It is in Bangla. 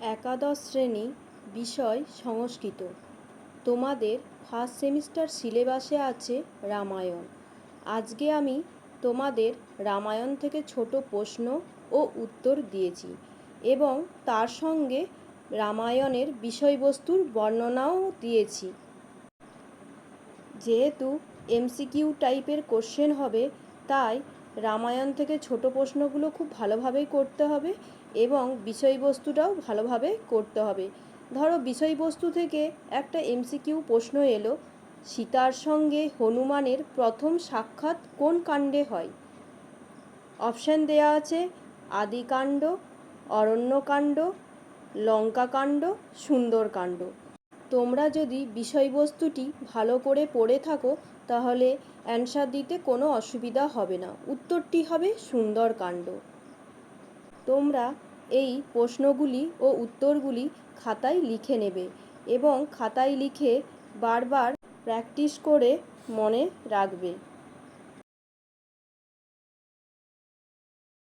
একাদশ শ্রেণি বিষয় সংস্কৃত। তোমাদের ফার্স্ট সেমিস্টার সিলেবাসে আছে রামায়ণ। আজকে আমি তোমাদের রামায়ণ থেকে ছোট প্রশ্ন ও উত্তর দিয়েছি এবং তার সঙ্গে রামায়ণের বিষয়বস্তুর বর্ণনাও দিয়েছি। যেহেতু এমসিকিউ টাইপের কোশ্চেন হবে, তাই রামায়ণ থেকে ছোট প্রশ্নগুলো খুব ভালোভাবেই করতে হবে এবং বিষয়বস্তুটাও ভালোভাবে করতে হবে। ধরো বিষয়বস্তু থেকে একটা এমসিকিউ প্রশ্ন এলো, সীতার সঙ্গে হনুমানের প্রথম সাক্ষাৎ কোন কাণ্ডে হয়? অপশান দেওয়া আছে আদিকাণ্ড, অরণ্যকাণ্ড, লঙ্কাকাণ্ড, সুন্দরকাণ্ড। তোমরা যদি বিষয়বস্তুটি ভালো করে পড়ে থাকো, তাহলে অ্যান্সার দিতে কোনো অসুবিধা হবে না। উত্তরটি হবে সুন্দরকাণ্ড তোমরা এই প্রশ্নগুলি ও উত্তরগুলি খাতায় লিখে নেবে এবং খাতায় লিখে বারবার প্র্যাকটিস করে মনে রাখবে।